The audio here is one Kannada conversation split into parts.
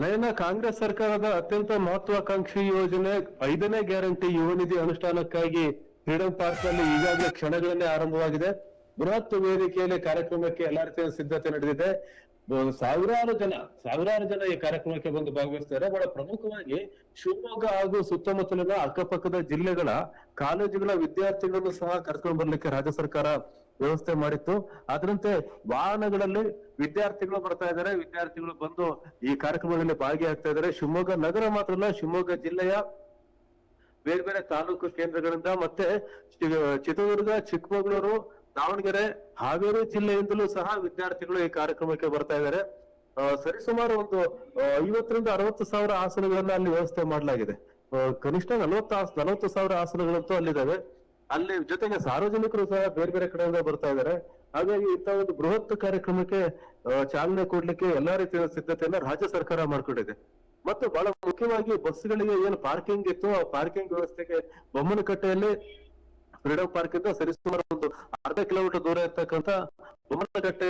ನಯನ ಕಾಂಗ್ರೆಸ್ ಸರ್ಕಾರದ ಅತ್ಯಂತ ಮಹತ್ವಾಕಾಂಕ್ಷಿ ಯೋಜನೆ ಐದನೇ ಗ್ಯಾರಂಟಿ ಯುವ ನಿಧಿ ಅನುಷ್ಠಾನಕ್ಕಾಗಿ ಫ್ರೀಡಂ ಪಾರ್ಕ್ನಲ್ಲಿ ಈಗಾಗಲೇ ಕ್ಷಣಗಳನ್ನೇ ಆರಂಭವಾಗಿದೆ. ಬೃಹತ್ ವೇದಿಕೆಯಲ್ಲಿ ಕಾರ್ಯಕ್ರಮಕ್ಕೆ ಎಲ್ಲಾ ರೀತಿಯ ಸಿದ್ಧತೆ ನಡೆದಿದೆ. ಸಾವಿರಾರು ಜನ ಸಾವಿರಾರು ಜನ ಈ ಕಾರ್ಯಕ್ರಮಕ್ಕೆ ಬಂದು ಭಾಗವಹಿಸ್ತಾರೆ. ಬಹಳ ಪ್ರಮುಖವಾಗಿ ಶಿವಮೊಗ್ಗ ಹಾಗೂ ಸುತ್ತಮುತ್ತಲಿನ ಅಕ್ಕಪಕ್ಕದ ಜಿಲ್ಲೆಗಳ, ಕಾಲೇಜುಗಳ ವಿದ್ಯಾರ್ಥಿಗಳನ್ನು ಸಹ ಕರ್ಕೊಂಡು ಬರ್ಲಿಕ್ಕೆ ರಾಜ್ಯ ಸರ್ಕಾರ ವ್ಯವಸ್ಥೆ ಮಾಡಿತ್ತು. ಅದರಂತೆ ವಾಹನಗಳಲ್ಲಿ ವಿದ್ಯಾರ್ಥಿಗಳು ಬರ್ತಾ ಇದ್ದಾರೆ. ವಿದ್ಯಾರ್ಥಿಗಳು ಬಂದು ಈ ಕಾರ್ಯಕ್ರಮದಲ್ಲಿ ಭಾಗಿಯಾಗ್ತಾ ಇದ್ದಾರೆ. ಶಿವಮೊಗ್ಗ ನಗರ ಮಾತ್ರ ಅಲ್ಲ, ಶಿವಮೊಗ್ಗ ಜಿಲ್ಲೆಯ ಬೇರೆ ಬೇರೆ ತಾಲೂಕು ಕೇಂದ್ರಗಳಿಂದ ಮತ್ತೆ ಚಿತ್ರದುರ್ಗ, ಚಿಕ್ಕಮಗಳೂರು, ದಾವಣಗೆರೆ, ಹಾವೇರಿ ಜಿಲ್ಲೆಯಿಂದಲೂ ಸಹ ವಿದ್ಯಾರ್ಥಿಗಳು ಈ ಕಾರ್ಯಕ್ರಮಕ್ಕೆ ಬರ್ತಾ ಇದ್ದಾರೆ. ಸರಿಸುಮಾರು ಒಂದು ಐವತ್ತರಿಂದ ಅರವತ್ತು ಸಾವಿರ ಆಸನಗಳನ್ನ ಅಲ್ಲಿ ವ್ಯವಸ್ಥೆ ಮಾಡಲಾಗಿದೆ. ಕನಿಷ್ಠ ನಲವತ್ತು ನಲವತ್ತು ಸಾವಿರ ಆಸನಗಳಂತೂ ಅಲ್ಲಿದ್ದಾವೆ. ಅಲ್ಲಿ ಜೊತೆಗೆ ಸಾರ್ವಜನಿಕರು ಸಹ ಬೇರೆ ಬೇರೆ ಕಡೆಯಿಂದ ಬರ್ತಾ ಇದ್ದಾರೆ. ಹಾಗಾಗಿ ಇಂಥ ಒಂದು ಬೃಹತ್ ಕಾರ್ಯಕ್ರಮಕ್ಕೆ ಚಾಲನೆ ಕೊಡ್ಲಿಕ್ಕೆ ಎಲ್ಲಾ ರೀತಿಯ ಸಿದ್ಧತೆಯನ್ನ ರಾಜ್ಯ ಸರ್ಕಾರ ಮಾಡ್ಕೊಂಡಿದೆ. ಮತ್ತು ಬಹಳ ಮುಖ್ಯವಾಗಿ ಬಸ್ಗಳಿಗೆ ಏನು ಪಾರ್ಕಿಂಗ್ ಇತ್ತು, ಆ ಪಾರ್ಕಿಂಗ್ ವ್ಯವಸ್ಥೆಗೆ ಬೊಮ್ಮನಕಟ್ಟೆಯಲ್ಲಿ ಫ್ರೀಡಮ್ ಪಾರ್ಕ್ ಇಂದ ಸರಿಸುಮಾರು ಒಂದು ಅರ್ಧ ಕಿಲೋಮೀಟರ್ ದೂರ ಇರ್ತಕ್ಕಂತ ಬೊಮ್ಮನಕಟ್ಟೆ,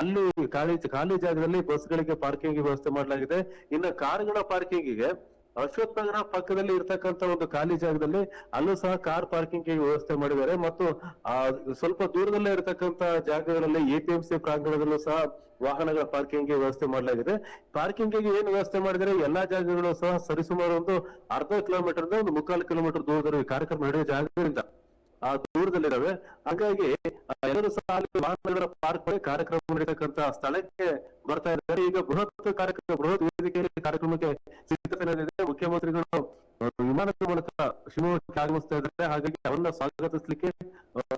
ಅಲ್ಲಿ ಖಾಲಿ ಖಾಲಿ ಜಾಗದಲ್ಲಿ ಬಸ್ಗಳಿಗೆ ಪಾರ್ಕಿಂಗ್ ವ್ಯವಸ್ಥೆ ಮಾಡಲಾಗಿದೆ. ಇನ್ನು ಕಾರುಗಳ ಪಾರ್ಕಿಂಗಿಗೆ ಅಶ್ವಥ್ ನಗರ ಪಕ್ಕದಲ್ಲಿ ಇರ್ತಕ್ಕಂತ ಒಂದು ಖಾಲಿ ಜಾಗದಲ್ಲಿ ಅಲ್ಲೂ ಸಹ ಕಾರ್ ಪಾರ್ಕಿಂಗ್ ವ್ಯವಸ್ಥೆ ಮಾಡಿದ್ದಾರೆ. ಮತ್ತು ಆ, ಸ್ವಲ್ಪ ದೂರದಲ್ಲೇ ಇರತಕ್ಕಂತ ಜಾಗಗಳಲ್ಲಿ ಎಪಿಎಂಸಿ ಪ್ರಾಂಗಣದಲ್ಲೂ ಸಹ ವಾಹನಗಳ ಪಾರ್ಕಿಂಗ್ ವ್ಯವಸ್ಥೆ ಮಾಡಲಾಗಿದೆ. ಪಾರ್ಕಿಂಗ್ಗೆ ಏನು ವ್ಯವಸ್ಥೆ ಮಾಡಿದರೆ ಎಲ್ಲಾ ಜಾಗಗಳು ಸಹ ಸರಿಸುಮಾರು ಒಂದು ಅರ್ಧ ಕಿಲೋಮೀಟರ್ ಒಂದು ಮುಕ್ಕಾಲು ಕಿಲೋಮೀಟರ್ ದೂರದಲ್ಲಿ ಕಾರ್ಯಕ್ರಮ ನಡೆಯುವ ಜಾಗದಿಂದ ಆ ದೂರದಲ್ಲಿರವೆ ಹಾಗಾಗಿ ಎರಡು ಅಲ್ಲಿ ವಾಹನಗಳ ಪಾರ್ಕ್ ಕಾರ್ಯಕ್ರಮ ನಡೀತಕ್ಕಂತ ಸ್ಥಳಕ್ಕೆ ಬರ್ತಾ ಇದ್ದಾರೆ. ಈಗ ಬೃಹತ್ ಕಾರ್ಯಕ್ರಮ, ಬೃಹತ್ ವೇದಿಕೆಯಲ್ಲಿ ಕಾರ್ಯಕ್ರಮಕ್ಕೆ ಸಿದ್ಧತೆ ನಡೆದಿದೆ ಮುಖ್ಯಮಂತ್ರಿಗಳು ವಿಮಾನದ ಮೂಲಕ ಶಿವಮೊಗ್ಗಕ್ಕೆ ಆಗಮಿಸ್ತಾ ಇದ್ದಾರೆ. ಹಾಗಾಗಿ ಅವರನ್ನ ಸ್ವಾಗತಿಸಲಿಕ್ಕೆ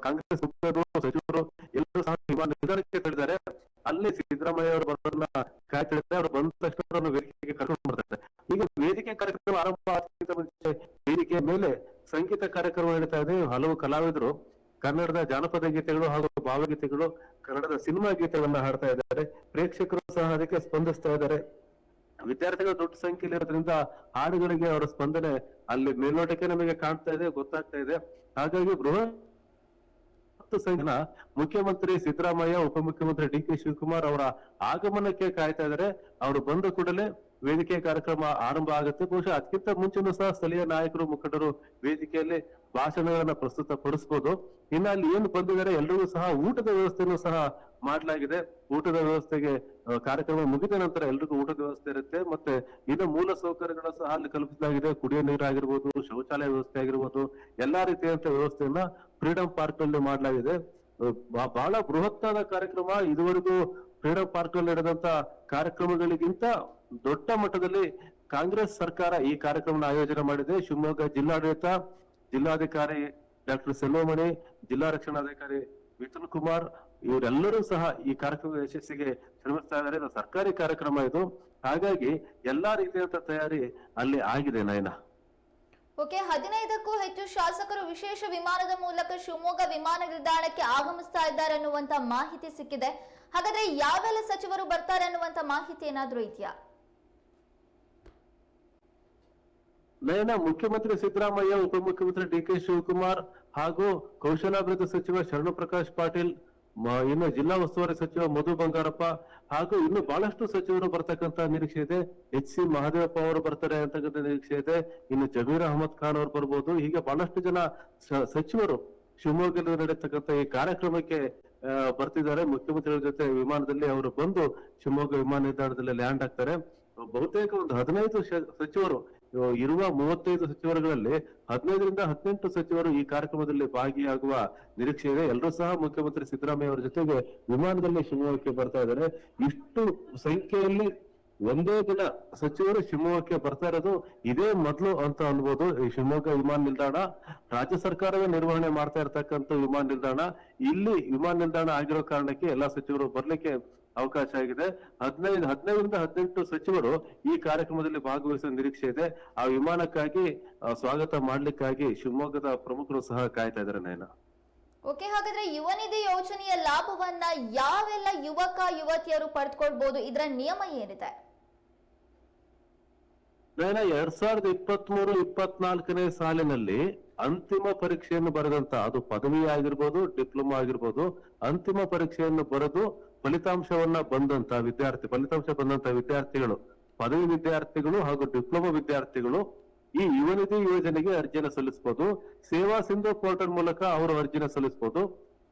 ಕಾಂಗ್ರೆಸ್ ಮುಖಂಡರು, ಸಚಿವರು ಎಲ್ಲರೂ ಸಹ ವಿಮಾನ ನಿಲ್ದಾಣಕ್ಕೆ ತೆರಳಿದ್ದಾರೆ ಅಲ್ಲಿ ಸಿದ್ದರಾಮಯ್ಯ ಅವರು ಬರೋದನ್ನ ಕಾಯ್ತಿದ್ದಾರೆ ಅವರು ಬಂದ ತಕ್ಷಣ ಅವರನ್ನು ವೇದಿಕೆಗೆ ಕರ್ಕೊಂಡು ಬರ್ತಾರೆ ಈಗ ವೇದಿಕೆ ಕಾರ್ಯಕ್ರಮ ಆರಂಭ ಆಗ್ತಿದ್ದ ಮುಂಚೆ ವೇದಿಕೆಯ ಮೇಲೆ ಸಂಗೀತ ಕಾರ್ಯಕ್ರಮ ನಡೀತಾ ಇದೆ ಹಲವು ಕಲಾವಿದರು ಕನ್ನಡದ ಜಾನಪದ ಗೀತೆಗಳು ಹಾಗೂ ಭಾವಗೀತೆಗಳು ಕನ್ನಡದ ಸಿನಿಮಾ ಗೀತೆಗಳನ್ನ ಹಾಡ್ತಾ ಇದ್ದಾರೆ. ಪ್ರೇಕ್ಷಕರು ಸಹ ಅದಕ್ಕೆ ಸ್ಪಂದಿಸ್ತಾ ಇದ್ದಾರೆ. ವಿದ್ಯಾರ್ಥಿಗಳು ದೊಡ್ಡ ಸಂಖ್ಯೆಯಲ್ಲಿ ಇರೋದ್ರಿಂದ ಹಾಡುಗಳಿಗೆ ಅವರ ಸ್ಪಂದನೆ ಅಲ್ಲಿ ಮೇಲ್ನೋಟಕ್ಕೆ ನಮಗೆ ಕಾಣ್ತಾ ಇದೆ, ಗೊತ್ತಾಗ್ತಾ ಇದೆ. ಹಾಗಾಗಿ ಬೃಹತ್ ಸಂಖ್ಯೆನ ಮುಖ್ಯಮಂತ್ರಿ ಸಿದ್ದರಾಮಯ್ಯ, ಉಪಮುಖ್ಯಮಂತ್ರಿ ಡಿ ಕೆ ಶಿವಕುಮಾರ್ ಅವರ ಆಗಮನಕ್ಕೆ ಕಾಯ್ತಾ ಇದ್ದಾರೆ. ಅವರು ಬಂದ ಕೂಡಲೇ ವೇದಿಕೆ ಕಾರ್ಯಕ್ರಮ ಆರಂಭ ಆಗುತ್ತೆ. ಬಹುಶಃ ಅದಕ್ಕಿಂತ ಮುಂಚೆನೂ ಸಹ ಸ್ಥಳೀಯ ನಾಯಕರು, ಮುಖಂಡರು ವೇದಿಕೆಯಲ್ಲಿ ಭಾಷಣಗಳನ್ನ ಪ್ರಸ್ತುತ ಪಡಿಸಬಹುದು ಇನ್ನು ಅಲ್ಲಿ ಏನು ಬಂದಿದ್ದಾರೆ ಎಲ್ಲರಿಗೂ ಸಹ ಊಟದ ವ್ಯವಸ್ಥೆಯನ್ನು ಸಹ ಮಾಡಲಾಗಿದೆ. ಊಟದ ವ್ಯವಸ್ಥೆಗೆ ಕಾರ್ಯಕ್ರಮ ಮುಗಿದ ನಂತರ ಎಲ್ರಿಗೂ ಊಟದ ವ್ಯವಸ್ಥೆ ಇರುತ್ತೆ. ಮತ್ತೆ ಇನ್ನು ಮೂಲ ಸೌಕರ್ಯಗಳು ಸಹ ಅಲ್ಲಿ ಕಲ್ಪಿಸಲಾಗಿದೆ. ಕುಡಿಯೋ ನೀರಾಗಿರ್ಬೋದು ಶೌಚಾಲಯ ವ್ಯವಸ್ಥೆ ಆಗಿರ್ಬೋದು, ಎಲ್ಲಾ ರೀತಿಯಂತ ವ್ಯವಸ್ಥೆಯನ್ನ ಫ್ರೀಡಂ ಪಾರ್ಕ್ನಲ್ಲಿ ಮಾಡಲಾಗಿದೆ ಬಹಳ ಬೃಹತ್ತಾದ ಕಾರ್ಯಕ್ರಮ. ಇದುವರೆಗೂ ಫ್ರೀಡಂ ಪಾರ್ಕ್ನಲ್ಲಿ ನಡೆದಂತ ಕಾರ್ಯಕ್ರಮಗಳಿಗಿಂತ ದೊಡ್ಡ ಮಟ್ಟದಲ್ಲಿ ಕಾಂಗ್ರೆಸ್ ಸರ್ಕಾರ ಈ ಕಾರ್ಯಕ್ರಮನ ಆಯೋಜನೆ ಮಾಡಿದೆ. ಶಿವಮೊಗ್ಗ ಜಿಲ್ಲಾಡಳಿತ, ಜಿಲ್ಲಾಧಿಕಾರಿ ಡಾಕ್ಟರ್ ಸೆಲ್ವಮಣಿ, ಜಿಲ್ಲಾ ರಕ್ಷಣಾಧಿಕಾರಿ ವಿಠಲ್ ಕುಮಾರ್, ಇವರೆಲ್ಲರೂ ಸಹ ಈ ಕಾರ್ಯಕ್ರಮದ ಯಶಸ್ಸಿಗೆ ಶ್ರಮಿಸ್ತಾ ಇದ್ದಾರೆ. ಇದು ಸರ್ಕಾರಿ ಕಾರ್ಯಕ್ರಮ ಇದು. ಹಾಗಾಗಿ ಎಲ್ಲಾ ರೀತಿಯಾದ ತಯಾರಿ ಅಲ್ಲಿ ಆಗಿದೆ ನಯನ. ಓಕೆ, ಹದಿನೈದಕ್ಕೂ ಹೆಚ್ಚು ಶಾಸಕರು ವಿಶೇಷ ವಿಮಾನದ ಮೂಲಕ ಶಿವಮೊಗ್ಗ ವಿಮಾನ ನಿಲ್ದಾಣಕ್ಕೆ ಆಗಮಿಸ್ತಾ ಇದ್ದಾರೆ ಅನ್ನುವಂತ ಮಾಹಿತಿ ಸಿಕ್ಕಿದೆ. ಹಾಗಾದ್ರೆ ಯಾವೆಲ್ಲ ಸಚಿವರು ಬರ್ತಾರೆ ಅನ್ನುವಂತ ಮಾಹಿತಿ ಏನಾದ್ರೂ ಇದೆಯಾ? ನಯನ ಮುಖ್ಯಮಂತ್ರಿ ಸಿದ್ದರಾಮಯ್ಯ, ಉಪಮುಖ್ಯಮಂತ್ರಿ ಡಿ ಕೆ ಶಿವಕುಮಾರ್ ಹಾಗೂ ಕೌಶಲಾಭಿವೃದ್ಧಿ ಸಚಿವ ಶರಣು ಪ್ರಕಾಶ್ ಪಾಟೀಲ್ ಇನ್ನು ಜಿಲ್ಲಾ ಉಸ್ತುವಾರಿ ಸಚಿವ ಮಧು ಬಂಗಾರಪ್ಪ ಹಾಗೂ ಇನ್ನು ಬಹಳಷ್ಟು ಸಚಿವರು ಬರ್ತಕ್ಕಂತ ನಿರೀಕ್ಷೆ ಇದೆ. ಎಚ್ ಸಿ ಮಹಾದೇವಪ್ಪ ಅವರು ಬರ್ತಾರೆ ಅಂತಕ್ಕಂಥ ನಿರೀಕ್ಷೆ ಇದೆ. ಇನ್ನು ಜಮೀರ್ ಅಹಮದ್ ಖಾನ್ ಅವರು ಬರ್ಬೋದು. ಹೀಗೆ ಬಹಳಷ್ಟು ಜನ ಸಚಿವರು ಶಿವಮೊಗ್ಗದಲ್ಲಿ ನಡೆಯತಕ್ಕಂತ ಈ ಕಾರ್ಯಕ್ರಮಕ್ಕೆ ಬರ್ತಿದ್ದಾರೆ. ಮುಖ್ಯಮಂತ್ರಿಗಳ ಜೊತೆ ವಿಮಾನದಲ್ಲಿ ಅವರು ಬಂದು ಶಿವಮೊಗ್ಗ ವಿಮಾನ ನಿಲ್ದಾಣದಲ್ಲಿ ಲ್ಯಾಂಡ್ ಆಗ್ತಾರೆ. ಬಹುತೇಕ ಒಂದು ಹದಿನೈದು ಸಚಿವರು ಇರುವ ಮೂವತ್ತೈದು ಸಚಿವರುಗಳಲ್ಲಿ ಹದಿನೈದರಿಂದ ಹದಿನೆಂಟು ಸಚಿವರು ಈ ಕಾರ್ಯಕ್ರಮದಲ್ಲಿ ಭಾಗಿಯಾಗುವ ನಿರೀಕ್ಷೆ ಇದೆ ಎಲ್ಲರೂ ಸಹ ಮುಖ್ಯಮಂತ್ರಿ ಸಿದ್ದರಾಮಯ್ಯ ಅವರ ಜೊತೆಗೆ ವಿಮಾನದಲ್ಲಿ ಶಿವಮೊಗ್ಗಕ್ಕೆ ಬರ್ತಾ ಇದ್ದಾರೆ. ಇಷ್ಟು ಸಂಖ್ಯೆಯಲ್ಲಿ ಒಂದೇ ದಿನ ಸಚಿವರು ಶಿವಮೊಗ್ಗಕ್ಕೆ ಬರ್ತಾ ಇರೋದು ಇದೇ ಮೊದಲು ಅಂತ ಅನ್ಬೋದು. ಈ ಶಿವಮೊಗ್ಗ ವಿಮಾನ ನಿಲ್ದಾಣ, ರಾಜ್ಯ ಸರ್ಕಾರವೇ ನಿರ್ವಹಣೆ ಮಾಡ್ತಾ ಇರ್ತಕ್ಕಂಥ ವಿಮಾನ ನಿಲ್ದಾಣ. ಇಲ್ಲಿ ವಿಮಾನ ನಿಲ್ದಾಣ ಆಗಿರೋ ಕಾರಣಕ್ಕೆ ಎಲ್ಲಾ ಸಚಿವರು ಬರ್ಲಿಕ್ಕೆ ಅವಕಾಶ ಆಗಿದೆ. ಹದಿನೈದು ಹದಿನೈದರಿಂದ ಹದಿನೆಂಟು ಸಚಿವರು ಈ ಕಾರ್ಯಕ್ರಮದಲ್ಲಿ ಭಾಗವಹಿಸುವ ನಿರೀಕ್ಷೆ ಇದೆ. ಆ ವಿಮಾನಕ್ಕಾಗಿ ಸ್ವಾಗತ ಮಾಡ್ಲಿಕ್ಕಾಗಿ ಶಿವಮೊಗ್ಗದ ಪ್ರಮುಖರು ಸಹ ಕಾಯ್ತಾ ಇದ್ದಾರೆ ನಯನ. ಓಕೆ ಹಾಗಾದ್ರೆ ಯುವನಿಧಿ ಯೋಜನೆಯ ಲಾಭವನ್ನ ಯಾವೆಲ್ಲ ಯುವಕ ಯುವತಿಯರು ಪಡೆದುಕೊಳ್ಬಹುದು ಇದರ ನಿಯಮ ಏನಿದೆ? ನಯನ ಎರಡ್ ಸಾವಿರದ ಇಪ್ಪತ್ತ್ ಮೂರು ಇಪ್ಪತ್ನಾಲ್ಕನೇ ಸಾಲಿನಲ್ಲಿ ಅಂತಿಮ ಪರೀಕ್ಷೆಯನ್ನು ಬರೆದಂತ ಅದು ಪದವಿ ಆಗಿರ್ಬೋದು ಡಿಪ್ಲೊಮಾ ಆಗಿರ್ಬೋದು ಅಂತಿಮ ಪರೀಕ್ಷೆಯನ್ನು ಬರೆದು ಫಲಿತಾಂಶವನ್ನ ಬಂದಂತ ವಿದ್ಯಾರ್ಥಿ, ಫಲಿತಾಂಶ ಬಂದಂತ ವಿದ್ಯಾರ್ಥಿಗಳು, ಪದವಿ ವಿದ್ಯಾರ್ಥಿಗಳು ಹಾಗೂ ಡಿಪ್ಲೊಮಾ ವಿದ್ಯಾರ್ಥಿಗಳು ಈ ಯುವನಿಧಿ ಯೋಜನೆಗೆ ಅರ್ಜಿನ ಸಲ್ಲಿಸಬಹುದು ಸೇವಾ ಸಿಂಧು ಪೋರ್ಟಲ್ ಮೂಲಕ ಅವರು ಅರ್ಜಿನ ಸಲ್ಲಿಸಬಹುದು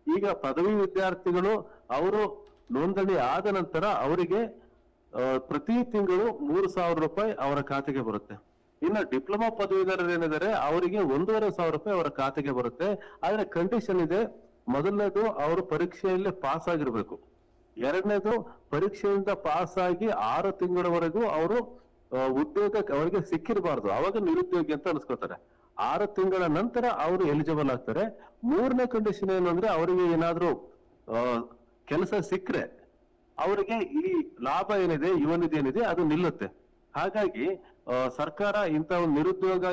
ಈಗ ಪದವಿ ವಿದ್ಯಾರ್ಥಿಗಳು ಅವರು ನೋಂದಣಿ ಆದ ನಂತರ ಅವರಿಗೆ ಪ್ರತಿ ತಿಂಗಳು ಮೂರು ಸಾವಿರ ರೂಪಾಯಿ ಅವರ ಖಾತೆಗೆ ಬರುತ್ತೆ. ಇನ್ನು ಡಿಪ್ಲೊಮಾ ಪದವೀಧರರು ಏನಿದ್ದಾರೆ ಅವರಿಗೆ ಒಂದೂವರೆ ಸಾವಿರ ರೂಪಾಯಿ ಅವರ ಖಾತೆಗೆ ಬರುತ್ತೆ. ಆದ್ರೆ ಕಂಡೀಷನ್ ಇದೆ, ಮೊದಲನೇದು ಅವರು ಪರೀಕ್ಷೆಯಲ್ಲಿ ಪಾಸ್ ಆಗಿರ್ಬೇಕು. ಎರಡನೇದು ಪರೀಕ್ಷೆಯಿಂದ ಪಾಸ್ ಆಗಿ ಆರು ತಿಂಗಳವರೆಗೂ ಅವರು ಉದ್ಯೋಗ ಅವರಿಗೆ ಸಿಕ್ಕಿರಬಾರ್ದು. ಅವಾಗ ನಿರುದ್ಯೋಗಿ ಅಂತ ಅನ್ಸ್ಕೊತಾರೆ. ಆರು ತಿಂಗಳ ನಂತರ ಅವರು ಎಲಿಜಿಬಲ್ ಆಗ್ತಾರೆ. ಮೂರನೇ ಕಂಡೀಷನ್ ಏನು ಅಂದ್ರೆ ಅವರಿಗೆ ಏನಾದರೂ ಕೆಲಸ ಸಿಕ್ಕರೆ ಅವರಿಗೆ ಈ ಲಾಭ ಏನಿದೆ ಯುವ ನಿಧಿ ಏನಿದೆ ಅದು ನಿಲ್ಲುತ್ತೆ. ಹಾಗಾಗಿ ಸರ್ಕಾರ ಇಂಥ ಒಂದು ನಿರುದ್ಯೋಗ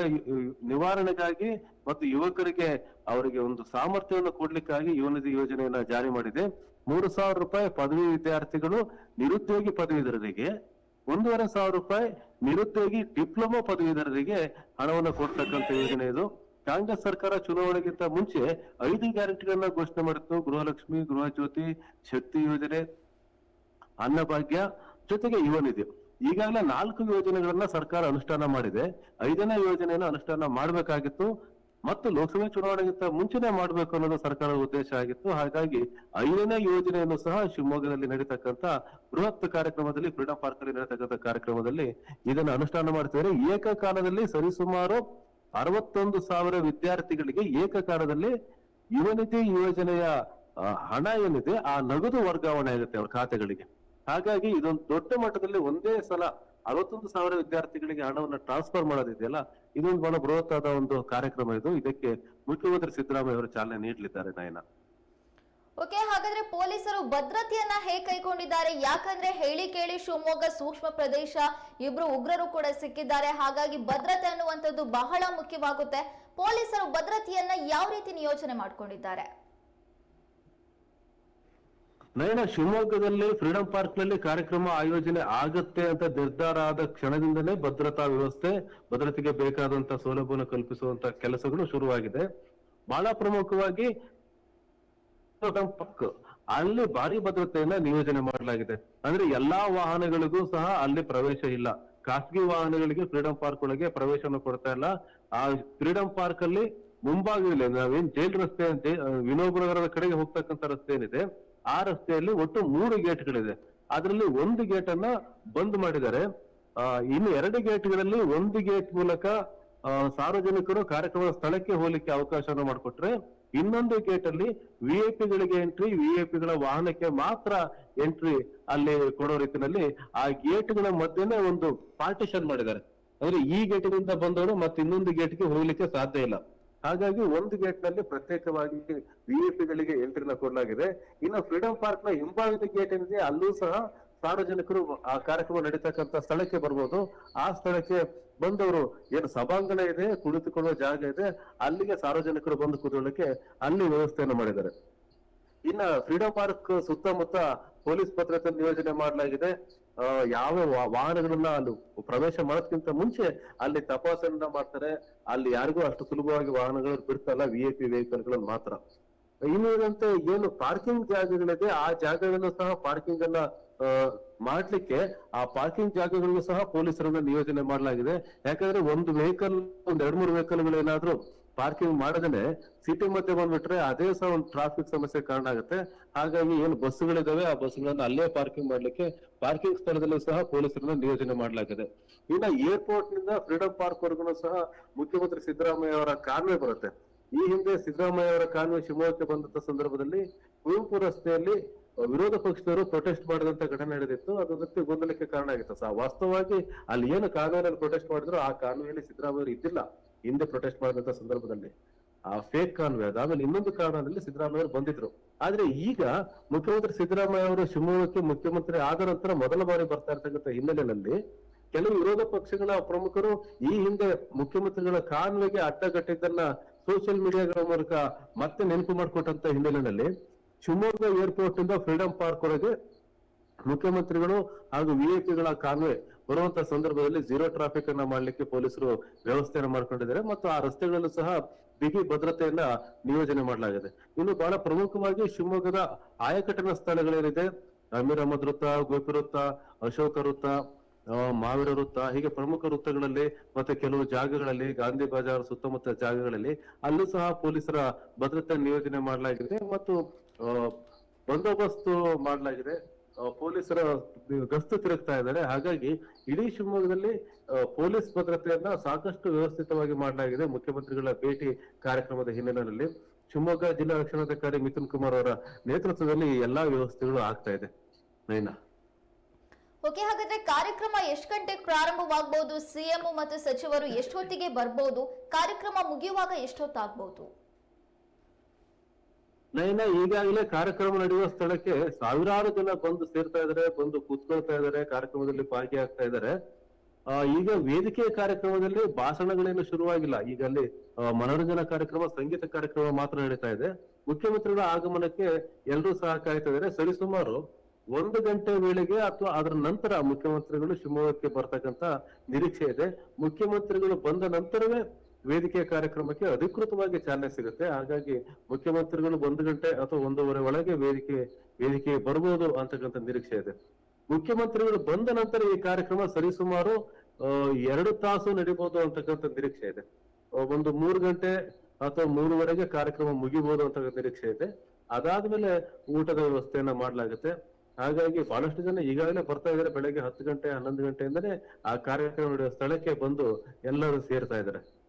ನಿವಾರಣೆಗಾಗಿ ಮತ್ತು ಯುವಕರಿಗೆ ಅವರಿಗೆ ಒಂದು ಸಾಮರ್ಥ್ಯವನ್ನು ಕೊಡ್ಲಿಕ್ಕಾಗಿ ಯುವ ನಿಧಿ ಯೋಜನೆಯನ್ನ ಜಾರಿ ಮಾಡಿದೆ. ಮೂರು ಸಾವಿರ ರೂಪಾಯಿ ಪದವಿ ವಿದ್ಯಾರ್ಥಿಗಳು ನಿರುದ್ಯೋಗಿ ಪದವೀಧರರಿಗೆ, ಒಂದೂವರೆ ಸಾವಿರ ರೂಪಾಯಿ ನಿರುದ್ಯೋಗಿ ಡಿಪ್ಲೊಮಾ ಪದವೀಧರರಿಗೆ ಹಣವನ್ನು ಕೊಡ್ತಕ್ಕಂಥ ಯೋಜನೆ ಇದು. ಕಾಂಗ್ರೆಸ್ ಸರ್ಕಾರ ಚುನಾವಣೆಗಿಂತ ಮುಂಚೆ ಐದು ಗ್ಯಾರಂಟಿಗಳನ್ನ ಘೋಷಣೆ ಮಾಡಿತ್ತು. ಗೃಹಲಕ್ಷ್ಮಿ, ಗೃಹ ಜ್ಯೋತಿ, ಶಕ್ತಿ ಯೋಜನೆ, ಅನ್ನಭಾಗ್ಯ ಜೊತೆಗೆ ಯುವ ನಿಧಿ ಈಗಾಗಲೇ ನಾಲ್ಕು ಯೋಜನೆಗಳನ್ನ ಸರ್ಕಾರ ಅನುಷ್ಠಾನ ಮಾಡಿದೆ. ಐದನೇ ಯೋಜನೆಯನ್ನ ಅನುಷ್ಠಾನ ಮಾಡಬೇಕಾಗಿತ್ತು. ಮತ್ತು ಲೋಕಸಭೆ ಚುನಾವಣೆಗಿಂತ ಮುಂಚೆನೆ ಮಾಡಬೇಕು ಅನ್ನೋದು ಸರ್ಕಾರದ ಉದ್ದೇಶ ಆಗಿತ್ತು. ಹಾಗಾಗಿ ಐದನೇ ಯೋಜನೆಯನ್ನು ಸಹ ಶಿವಮೊಗ್ಗದಲ್ಲಿ ನಡೀತಕ್ಕಂತ ಬೃಹತ್ ಕಾರ್ಯಕ್ರಮದಲ್ಲಿ ಫ್ರೀಡಂ ಪಾರ್ಕ್ ಅಲ್ಲಿ ನಡೀತಕ್ಕಂಥ ಕಾರ್ಯಕ್ರಮದಲ್ಲಿ ಇದನ್ನು ಅನುಷ್ಠಾನ ಮಾಡ್ತಿದ್ದಾರೆ. ಏಕಕಾಲದಲ್ಲಿ ಸರಿಸುಮಾರು ಅರವತ್ತೊಂದು ಸಾವಿರ ವಿದ್ಯಾರ್ಥಿಗಳಿಗೆ ಏಕಕಾಲದಲ್ಲಿ ಯುವನಿಧಿ ಯೋಜನೆಯ ಹಣ ಏನಿದೆ, ಆ ನಗದು ವರ್ಗಾವಣೆ ಆಗುತ್ತೆ ಅವ್ರ ಖಾತೆಗಳಿಗೆ. ಹಾಗಾಗಿ ಇದೊಂದು ದೊಡ್ಡ ಮಟ್ಟದಲ್ಲಿ ಒಂದೇ ಸಲ ಅರವತ್ತೊಂದು ಸಾವಿರ ವಿದ್ಯಾರ್ಥಿಗಳಿಗೆ ಹಣವನ್ನು ಟ್ರಾನ್ಸ್ಫರ್ ಮಾಡೋದಿದೆಯಲ್ಲ, ಇದೊಂದು ಬಹಳ ಆದ ಒಂದು ಕಾರ್ಯಕ್ರಮ ಇದು. ಇದಕ್ಕೆ ಮುಖ್ಯಮಂತ್ರಿ ಸಿದ್ದರಾಮಯ್ಯ ಅವರು ಚಾಲನೆ ನೀಡಲಿದ್ದಾರೆ ನಯನ. ಓಕೆ, ಹಾಗಾದ್ರೆ ಪೊಲೀಸರು ಭದ್ರತೆಯನ್ನ ಹೇಗೆ ಕೈಗೊಂಡಿದ್ದಾರೆ? ಯಾಕಂದ್ರೆ ಹೇಳಿ ಕೇಳಿ ಶಿವಮೊಗ್ಗ ಸೂಕ್ಷ್ಮ ಪ್ರದೇಶ, ಇಬ್ರು ಉಗ್ರರು ಕೂಡ ಸಿಕ್ಕಿದ್ದಾರೆ. ಹಾಗಾಗಿ ಭದ್ರತೆ ಅನ್ನುವಂಥದ್ದು ಬಹಳ ಮುಖ್ಯವಾಗುತ್ತೆ. ಪೊಲೀಸರು ಭದ್ರತೆಯನ್ನ ಯಾವ ರೀತಿ ನಿಯೋಜನೆ ಮಾಡ್ಕೊಂಡಿದ್ದಾರೆ? ನಯನ ಶಿವಮೊಗ್ಗದಲ್ಲಿ ಫ್ರೀಡಂ ಪಾರ್ಕ್ನಲ್ಲಿ ಕಾರ್ಯಕ್ರಮ ಆಯೋಜನೆ ಆಗತ್ತೆ ಅಂತ ನಿರ್ಧಾರ ಆದ ಕ್ಷಣದಿಂದಲೇ ಭದ್ರತಾ ವ್ಯವಸ್ಥೆ ಭದ್ರತೆಗೆ ಬೇಕಾದಂತ ಸೌಲಭ್ಯವನ್ನು ಕಲ್ಪಿಸುವಂತ ಕೆಲಸಗಳು ಶುರುವಾಗಿದೆ. ಬಹಳ ಪ್ರಮುಖವಾಗಿ ಪಾರ್ಕ್ ಅಲ್ಲಿ ಭಾರಿ ಭದ್ರತೆಯನ್ನ ನಿಯೋಜನೆ ಮಾಡಲಾಗಿದೆ. ಅಂದ್ರೆ ಎಲ್ಲಾ ವಾಹನಗಳಿಗೂ ಸಹ ಅಲ್ಲಿ ಪ್ರವೇಶ ಇಲ್ಲ. ಖಾಸಗಿ ವಾಹನಗಳಿಗೆ ಫ್ರೀಡಂ ಪಾರ್ಕ್ ಒಳಗೆ ಪ್ರವೇಶವನ್ನು ಕೊಡ್ತಾ ಇಲ್ಲ. ಆ ಫ್ರೀಡಂ ಪಾರ್ಕ್ ಅಲ್ಲಿ ಮುಂಭಾಗದಲ್ಲಿ ನಾವೇನ್ ಜೈಲ್ ರಸ್ತೆ ಅಂತ ಆ, ವಿನೋಬ ನಗರದ ಕಡೆಗೆ ಹೋಗ್ತಕ್ಕಂತ ರಸ್ತೆ ಏನಿದೆ ಆ ರಸ್ತೆಯಲ್ಲಿ ಒಟ್ಟು ಮೂರು ಗೇಟ್ಗಳಿದೆ ಅದರಲ್ಲಿ ಒಂದು ಗೇಟ್ ಅನ್ನ ಬಂದ್ ಮಾಡಿದ್ದಾರೆ. ಇನ್ನು ಎರಡು ಗೇಟ್ಗಳಲ್ಲಿ ಒಂದು ಗೇಟ್ ಮೂಲಕ ಸಾರ್ವಜನಿಕರು ಕಾರ್ಯಕ್ರಮ ಸ್ಥಳಕ್ಕೆ ಹೋಗ್ಲಿಕ್ಕೆ ಅವಕಾಶವನ್ನು ಮಾಡಿಕೊಟ್ರೆ, ಇನ್ನೊಂದು ಗೇಟ್ ಅಲ್ಲಿ ವಿಐಪಿಗಳಿಗೆ ಎಂಟ್ರಿ ವಿಐಪಿಗಳ ವಾಹನಕ್ಕೆ ಮಾತ್ರ ಎಂಟ್ರಿ ಅಲ್ಲಿ ಕೊಡೋ ರೀತಿಯಲ್ಲಿ ಆ ಗೇಟ್ಗಳ ಮಧ್ಯೆನೇ ಒಂದು ಪಾರ್ಟಿಷನ್ ಮಾಡಿದ್ದಾರೆ. ಅಂದ್ರೆ ಈ ಗೇಟಿನಿಂದ ಬಂದವರು ಮತ್ತೆ ಇನ್ನೊಂದು ಗೇಟ್ಗೆ ಹೋಗ್ಲಿಕ್ಕೆ ಸಾಧ್ಯ ಇಲ್ಲ. ಹಾಗಾಗಿ ಒಂದು ಗೇಟ್ನಲ್ಲಿ ಪ್ರತ್ಯೇಕವಾಗಿ ವಿಐಪಿಗಳಿಗೆ ಎಂಟ್ರಿನ ಕೊಡಲಾಗಿದೆ ಇನ್ನು ಫ್ರೀಡಂ ಪಾರ್ಕ್ನ ಹಿಂಭಾಗದ ಗೇಟ್ ಏನಿದೆ, ಅಲ್ಲೂ ಸಹ ಸಾರ್ವಜನಿಕರು ಆ ಕಾರ್ಯಕ್ರಮ ನಡೀತಕ್ಕಂತ ಸ್ಥಳಕ್ಕೆ ಬರ್ಬೋದು. ಆ ಸ್ಥಳಕ್ಕೆ ಬಂದವರು ಏನು ಸಭಾಂಗಣ ಇದೆ, ಕುಳಿತುಕೊಳ್ಳುವ ಜಾಗ ಇದೆ. ಅಲ್ಲಿಗೆ ಸಾರ್ವಜನಿಕರು ಬಂದು ಕೂತ್ಕೊಳ್ಳಕ್ಕೆ ಅಲ್ಲಿ ವ್ಯವಸ್ಥೆಯನ್ನು ಮಾಡಿದ್ದಾರೆ. ಇನ್ನ ಫ್ರೀಡಂ ಪಾರ್ಕ್ ಸುತ್ತಮುತ್ತ ಪೊಲೀಸ್ ಭದ್ರತೆ ನಿಯೋಜನೆ ಮಾಡಲಾಗಿದೆ. ಯಾವ ವಾಹನಗಳನ್ನ ಅಲ್ಲಿ ಪ್ರವೇಶ ಮಾಡೋದಕ್ಕಿಂತ ಮುಂಚೆ ಅಲ್ಲಿ ತಪಾಸಣೆನ ಮಾಡ್ತಾರೆ. ಅಲ್ಲಿ ಯಾರಿಗೂ ಅಷ್ಟು ಸುಲಭವಾಗಿ ವಾಹನಗಳು ಬಿಡ್ತಲ್ಲ ವಿ ಐ ಪಿ ವೆಹಿಕಲ್ಗಳನ್ನು ಮಾತ್ರ. ಇನ್ನು ಇದಂತೆ ಏನು ಪಾರ್ಕಿಂಗ್ ಜಾಗಗಳಿದೆ, ಆ ಜಾಗಗಳನ್ನು ಸಹ ಪಾರ್ಕಿಂಗ್ ಅನ್ನ ಮಾಡ್ಲಿಕ್ಕೆ ಆ ಪಾರ್ಕಿಂಗ್ ಜಾಗಗಳಿಗೂ ಸಹ ಪೊಲೀಸರನ್ನ ನಿಯೋಜನೆ ಮಾಡಲಾಗಿದೆ. ಯಾಕಂದ್ರೆ ಒಂದು ವೆಹಿಕಲ್ ಒಂದ್ ಎರಡ್ ಮೂರು ವೆಹಿಕಲ್ಗಳು ಏನಾದ್ರೂ ಪಾರ್ಕಿಂಗ್ ಮಾಡದೇನೆ ಸಿಟಿ ಮಧ್ಯೆ ಬಂದ್ಬಿಟ್ರೆ ಅದೇ ಸಹ ಒಂದು ಟ್ರಾಫಿಕ್ ಸಮಸ್ಯೆ ಕಾರಣ ಆಗುತ್ತೆ. ಹಾಗಾಗಿ ಏನು ಬಸ್ಗಳಿದಾವೆ, ಆ ಬಸ್ಗಳನ್ನ ಅಲ್ಲೇ ಪಾರ್ಕಿಂಗ್ ಮಾಡ್ಲಿಕ್ಕೆ ಪಾರ್ಕಿಂಗ್ ಸ್ಥಳದಲ್ಲೂ ಸಹ ಪೊಲೀಸರನ್ನ ನಿಯೋಜನೆ ಮಾಡಲಾಗಿದೆ. ಇನ್ನ ಏರ್ಪೋರ್ಟ್ನಿಂದ ಫ್ರೀಡಂ ಪಾರ್ಕ್ ವರ್ಗೂ ಸಹ ಮುಖ್ಯಮಂತ್ರಿ ಸಿದ್ದರಾಮಯ್ಯ ಅವರ ಕಾನ್ವೆ ಬರುತ್ತೆ. ಈ ಹಿಂದೆ ಸಿದ್ದರಾಮಯ್ಯ ಅವರ ಕಾನ್ವೆ ಶಿವಮೊಗ್ಗಕ್ಕೆ ಬಂದಂತ ಸಂದರ್ಭದಲ್ಲಿ ಕುವೆಂಪು ರಸ್ತೆಯಲ್ಲಿ ವಿರೋಧ ಪಕ್ಷದವರು ಪ್ರೊಟೆಸ್ಟ್ ಮಾಡಿದಂತ ಘಟನೆ ನಡೆದಿತ್ತು. ಅದು ಅದಕ್ಕೆ ಗೊಂದಲಕ್ಕೆ ಕಾರಣ ಆಗಿತ್ತು. ಸಹ ವಾಸ್ತವವಾಗಿ ಅಲ್ಲಿ ಏನು ಕಾನ್ವೆನಲ್ಲಿ ಪ್ರೊಟೆಸ್ಟ್ ಮಾಡಿದ್ರು ಆ ಕಾನೂನಲ್ಲಿ ಸಿದ್ದರಾಮಯ್ಯ ಇದ್ದಿಲ್ಲ. ಹಿಂದೆ ಪ್ರೊಟೆಸ್ಟ್ ಮಾಡಿದಂತ ಸಂದರ್ಭದಲ್ಲಿ ಆ ಫೇಕ್ ಕಾನ್ವೆ ಅದು ಆಮೇಲೆ ಇನ್ನೊಂದು ಕಾರಣದಲ್ಲಿ ಸಿದ್ದರಾಮಯ್ಯ ಅವರು ಬಂದಿದ್ರು. ಆದ್ರೆ ಈಗ ಮುಖ್ಯಮಂತ್ರಿ ಸಿದ್ದರಾಮಯ್ಯ ಅವರು ಶಿವಮೊಗ್ಗಕ್ಕೆ ಮುಖ್ಯಮಂತ್ರಿ ಆದ ನಂತರ ಮೊದಲ ಬಾರಿ ಬರ್ತಾ ಇರ್ತಕ್ಕಂಥ ಹಿನ್ನೆಲೆಯಲ್ಲಿ ಕೆಲವು ವಿರೋಧ ಪಕ್ಷಗಳ ಪ್ರಮುಖರು ಈ ಹಿಂದೆ ಮುಖ್ಯಮಂತ್ರಿಗಳ ಕಾನ್ವೆಗೆ ಅಡ್ಡಗಟ್ಟಿದ್ದನ್ನ ಸೋಷಿಯಲ್ ಮೀಡಿಯಾಗಳ ಮೂಲಕ ಮತ್ತೆ ನೆನಪು ಮಾಡಿಕೊಟ್ಟಂತ ಹಿನ್ನೆಲೆಯಲ್ಲಿ ಶಿವಮೊಗ್ಗ ಏರ್ಪೋರ್ಟ್ ಇಂದ ಫ್ರೀಡಂ ಪಾರ್ಕ್ ವರೆಗೆ ಮುಖ್ಯಮಂತ್ರಿಗಳು ಹಾಗೂ ವಿಐಪಿಗಳ ಕಾನ್ವೆ ಬರುವಂತ ಸಂದರ್ಭದಲ್ಲಿ ಜೀರೋ ಟ್ರಾಫಿಕ್ ಅನ್ನ ಮಾಡ್ಲಿಕ್ಕೆ ಪೊಲೀಸರು ವ್ಯವಸ್ಥೆಯನ್ನು ಮಾಡ್ಕೊಂಡಿದ್ದಾರೆ ಮತ್ತು ಆ ರಸ್ತೆಗಳಲ್ಲೂ ಸಹ ಬಿಗಿ ಭದ್ರತೆಯನ್ನ ನಿಯೋಜನೆ ಮಾಡಲಾಗಿದೆ. ಇನ್ನು ಬಹಳ ಪ್ರಮುಖವಾಗಿ ಶಿವಮೊಗ್ಗದ ಆಯಕಟ್ಟಿನ ಸ್ಥಳಗಳೇನಿದೆ? ಅಮೀರ್ ಅಹಮದ್ ವೃತ್ತ, ಗೋಪಿ ವೃತ್ತ, ಅಶೋಕ ವೃತ್ತ ಮಾವಿರ ವೃತ್ತ, ಹೀಗೆ ಪ್ರಮುಖ ವೃತ್ತಗಳಲ್ಲಿ ಮತ್ತೆ ಕೆಲವು ಜಾಗಗಳಲ್ಲಿ, ಗಾಂಧಿ ಬಜಾರ್ ಸುತ್ತಮುತ್ತ ಜಾಗಗಳಲ್ಲಿ ಅಲ್ಲೂ ಸಹ ಪೊಲೀಸರ ಭದ್ರತೆ ನಿಯೋಜನೆ ಮಾಡಲಾಗಿದೆ ಮತ್ತು ಬಂದೋಬಸ್ತ್ ಮಾಡಲಾಗಿದೆ. ಪೊಲೀಸರ ಗಸ್ತು ತಿರುಗ್ತಾ ಇದ್ದಾರೆ. ಹಾಗಾಗಿ ಇಡೀ ಶಿವಮೊಗ್ಗದಲ್ಲಿ ಪೊಲೀಸ್ ಭದ್ರತೆಯನ್ನ ಸಾಕಷ್ಟು ವ್ಯವಸ್ಥಿತವಾಗಿ ಮಾಡಲಾಗಿದೆ ಮುಖ್ಯಮಂತ್ರಿಗಳ ಭೇಟಿ ಕಾರ್ಯಕ್ರಮದ ಹಿನ್ನೆಲೆಯಲ್ಲಿ. ಶಿವಮೊಗ್ಗ ಜಿಲ್ಲಾ ರಕ್ಷಣಾಧಿಕಾರಿ ಮಿಥುನ್ ಕುಮಾರ್ ಅವರ ನೇತೃತ್ವದಲ್ಲಿ ಎಲ್ಲಾ ವ್ಯವಸ್ಥೆಗಳು ಆಗ್ತಾ ಇದೆ. ನೈನಾ. ಓಕೆ, ಹಾಗಾದ್ರೆ ಕಾರ್ಯಕ್ರಮ ಎಷ್ಟು ಗಂಟೆಗೆ ಪ್ರಾರಂಭವಾಗಬಹುದು ಸಿಎಂ ಮತ್ತು ಸಚಿವರು ಎಷ್ಟೊತ್ತಿಗೆ ಬರಬಹುದು ಕಾರ್ಯಕ್ರಮ ಮುಗಿಯುವಾಗ ಎಷ್ಟೊತ್ತಾಗ್ಬಹುದು ನೈನಾ ಈಗಾಗಲೇ ಕಾರ್ಯಕ್ರಮ ನಡೆಯುವ ಸ್ಥಳಕ್ಕೆ ಸಾವಿರಾರು ಜನ ಬಂದು ಸೇರ್ತಾ ಇದಾರೆ ಬಂದು ಕೂತ್ಕೊಳ್ತಾ ಇದಾರೆ ಕಾರ್ಯಕ್ರಮದಲ್ಲಿ ಭಾಗಿಯಾಗ್ತಾ ಇದಾರೆ. ಆ, ಈಗ ವೇದಿಕೆ ಕಾರ್ಯಕ್ರಮದಲ್ಲಿ ಭಾಷಣಗಳೇನು ಶುರುವಾಗಿಲ್ಲ. ಈಗ ಅಲ್ಲಿ ಮನೋರಂಜನಾ ಕಾರ್ಯಕ್ರಮ ಸಂಗೀತ ಕಾರ್ಯಕ್ರಮ ಮಾತ್ರ ನಡೀತಾ ಇದೆ. ಮುಖ್ಯಮಂತ್ರಿಗಳ ಆಗಮನಕ್ಕೆ ಎಲ್ಲರೂ ಸಹ ಕಾಯ್ತಾ ಇದಾರೆ. ಸರಿಸುಮಾರು ಒಂದು ಗಂಟೆ ವೇಳೆಗೆ ಅಥವಾ ಅದರ ನಂತರ ಮುಖ್ಯಮಂತ್ರಿಗಳು ಶಿವಮೊಗ್ಗಕ್ಕೆ ಬರ್ತಕ್ಕಂತ ನಿರೀಕ್ಷೆ ಇದೆ. ಮುಖ್ಯಮಂತ್ರಿಗಳು ಬಂದ ನಂತರವೇ ವೇದಿಕೆ ಕಾರ್ಯಕ್ರಮಕ್ಕೆ ಅಧಿಕೃತವಾಗಿ ಚಾಲನೆ ಸಿಗುತ್ತೆ. ಹಾಗಾಗಿ ಮುಖ್ಯಮಂತ್ರಿಗಳು ಒಂದು ಗಂಟೆ ಅಥವಾ ಒಂದೂವರೆ ಒಳಗೆ ವೇದಿಕೆ ವೇದಿಕೆ ಬರ್ಬೋದು ಅಂತಕ್ಕಂಥ ನಿರೀಕ್ಷೆ ಇದೆ. ಮುಖ್ಯಮಂತ್ರಿಗಳು ಬಂದ ನಂತರ ಈ ಕಾರ್ಯಕ್ರಮ ಸರಿಸುಮಾರು ಎರಡು ತಾಸು ನಡೀಬಹುದು ಅಂತಕ್ಕಂಥ ನಿರೀಕ್ಷೆ ಇದೆ. ಒಂದು ಮೂರು ಗಂಟೆ ಅಥವಾ ಮೂರುವರೆಗೆ ಕಾರ್ಯಕ್ರಮ ಮುಗಿಬಹುದು ಅಂತಕ್ಕಂಥ ನಿರೀಕ್ಷೆ ಇದೆ. ಅದಾದ್ಮೇಲೆ ಊಟದ ವ್ಯವಸ್ಥೆಯನ್ನ ಮಾಡಲಾಗುತ್ತೆ. ಹಾಗಾಗಿ ಬಹಳಷ್ಟು ಜನ ಈಗಾಗಲೇ ಬರ್ತಾ ಇದ್ದಾರೆ. ಬೆಳಗ್ಗೆ ಹತ್ತು ಗಂಟೆ, ಹನ್ನೊಂದು ಗಂಟೆಯಿಂದಲೇ ಆ ಕಾರ್ಯಕ್ರಮ ಸ್ಥಳಕ್ಕೆ ಬಂದು ಎಲ್ಲರೂ ಸೇರ್ತಾ ಇದ್ದಾರೆ.